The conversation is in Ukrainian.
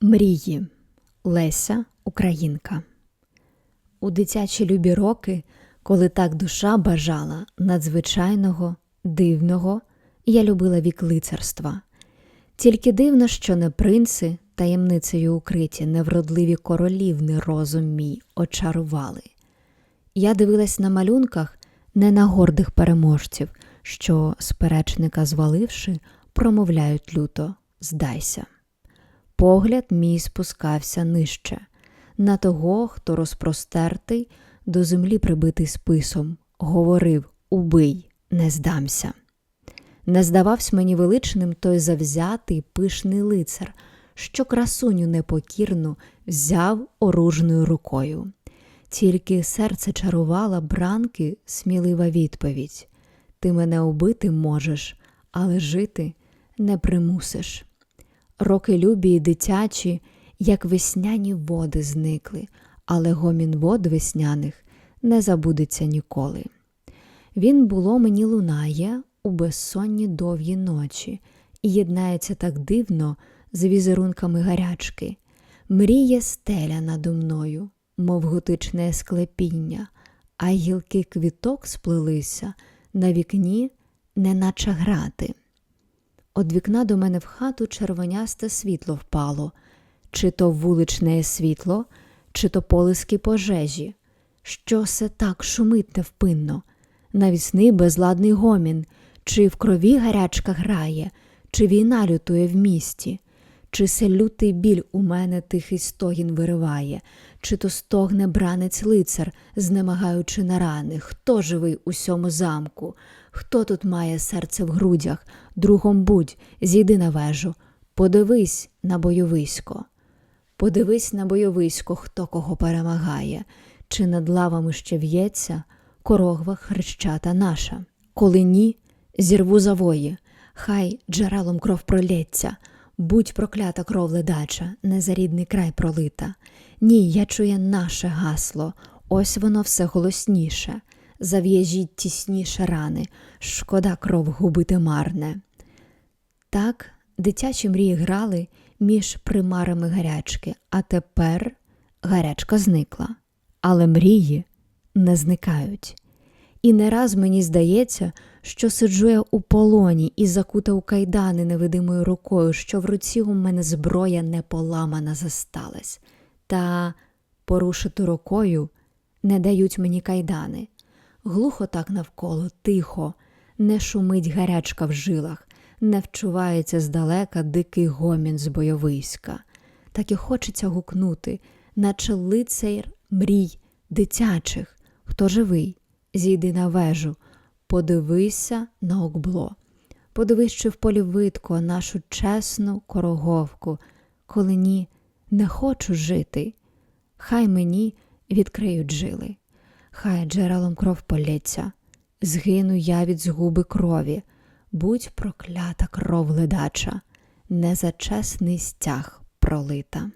Мрії Леся Українка. У дитячі любі роки, коли так душа бажала надзвичайного, дивного, я любила вік лицарства. Тільки дивно, що не принци, таємницею укриті, невродливі королівни розум мій очарували. Я дивилась на малюнках не на гордих переможців, що, сперечника зваливши, промовляють люто здайся. Погляд мій спускався нижче, на того, хто розпростертий, до землі прибитий списом, говорив Убий, не здамся. Не здавався мені величним той завзятий пишний лицар, що красуню непокірну взяв оружною рукою. Тільки серце чарувала бранки смілива відповідь Ти мене убити можеш, але жити не примусиш. Роки любі й дитячі, як весняні води зникли, але гомін вод весняних не забудеться ніколи. Він було мені лунає у безсонні довгі ночі і єднається так дивно з візерунками гарячки. Мріє стеля надо мною, мов готичне склепіння, а гілки квіток сплелися на вікні, неначе грати. Од вікна до мене в хату червонясте світло впало, чи то вуличне світло, чи то полиски пожежі. Що се так шумить невпинно, навісний безладний гомін, чи в крові гарячка грає, чи війна лютує в місті, чи се лютий біль у мене тихий стогін вириває, чи то стогне бранець лицар, знемагаючи на рани, хто живий у сьому замку, хто тут має серце в грудях, другом будь, зійди на вежу, подивись на бойовисько. Подивись на бойовисько, хто кого перемагає, чи над лавами ще в'ється корогва хрещата наша. Коли ні, зірву завої, хай джерелом кров пролється, будь проклята кров ледача, не за рідний край пролита. Ні, я чує наше гасло, ось воно все голосніше. Зав'яжіть тісніше рани, шкода кров губити марне. Так дитячі мрії грали між примарами гарячки, а тепер гарячка зникла, але мрії не зникають. І не раз мені здається, що сиджу я у полоні і закута у кайдани невидимою рукою, що в руці у мене зброя не поламана засталась, та порушити рукою не дають мені кайдани. Глухо так навколо, тихо, не шумить гарячка в жилах, не вчувається здалека дикий гомін з бойовиська. Так і хочеться гукнути, наче лицар мрій дитячих, хто живий, зійди на вежу, подивися на окбло, подивись, чи в полі видко нашу чесну короговку, коли ні, не хочу жити, хай мені відкриють жили, хай джерелом кров полється, згину я від згуби крові, будь проклята кров ледача, не за чесний стяг пролита.